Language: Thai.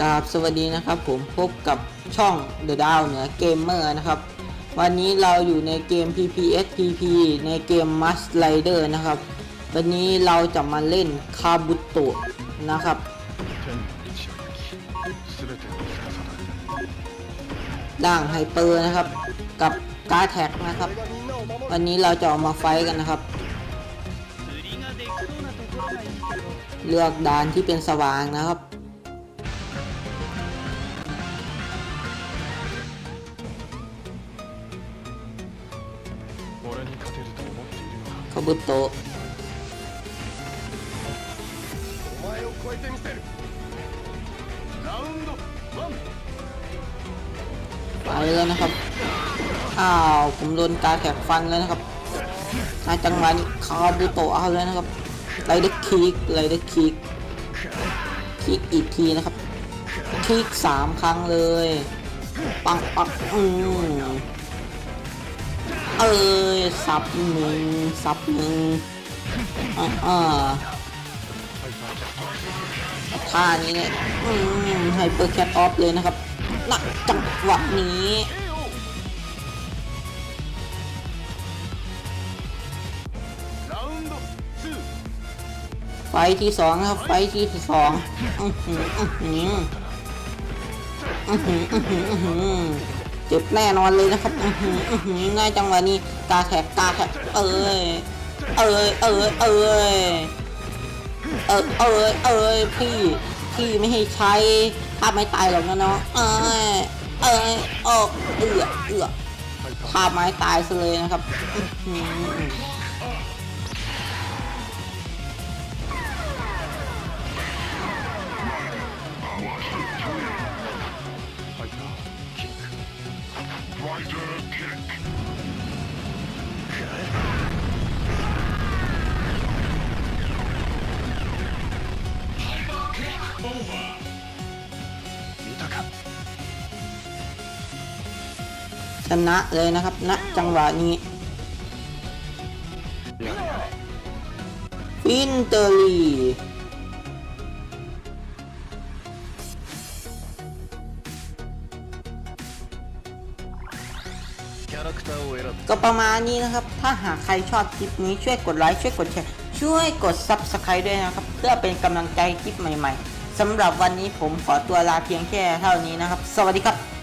กราบสวัสดีนะครับผมพบกับช่อง The Down เนือเกมเมอร์นะครับ วันนี้เราอยู่ในเกม PPS PP ในเกม Must Rider นะครับ วันนี้เราจะมาเล่นคาบุโตะนะครับ ด่างไฮเปอร์นะครับ กับกาแท็กนะครับ วันนี้เราจะอมาไฟกันนะครับเลือกด่านที่เป็นสว่างนะครับ か คาบุโตะ お前を超えてみせるラウンドワン ไปแล้วนะครับ อ้าวผมโดนการแท็กฟันแล้วนะครับในจังหวะนี้คาบุโตะเอาเลยนะครับไรเดอร์คิกไรเดอร์คิกคิกอีกทีนะครับ คิกสามครั้งเลย ปังปังอืม เออซับหนึ่งซับหนึ่งอ่าท่านี้เนี่ยไฮเปอร์แคทออฟเลยนะครับหนักจังหวะนี้ไฟที่สองครับ ไฟที่สองอื้อหืออือหืออือหืออือหือ เจ็บแน่นอนเลยนะครับอือหืออือหือง่ายจังวะนี้กาแขกกาแขกเอ้ยเอ้ยเอ้ยเอ้ยเอ้ยเอ้ยเอ้ยพี่พี่ไม่ให้ใช้ถ้าไม่ตายหรอกนะเนาะเอ้ยเอ้ยออกเอือเอือถ้าไม่ตายซะเลยนะครับ 見たか ชนะเลยนะครับณจังหวะนี้ やれやれ ฟินเตอรี่ キャラクターを選ぶ ก็ประมาณนี้นะครับ ถ้าหากใครชอบคลิปนี้ช่วยกดไลค์ช่วยกดแชร์ ช่วยกด Subscribe ด้วยนะครับ เพื่อเป็นกำลังใจคลิปใหม่ๆ สำหรับวันนี้ผมขอตัวลาเพียงแค่เท่านี้นะครับ สวัสดีครับ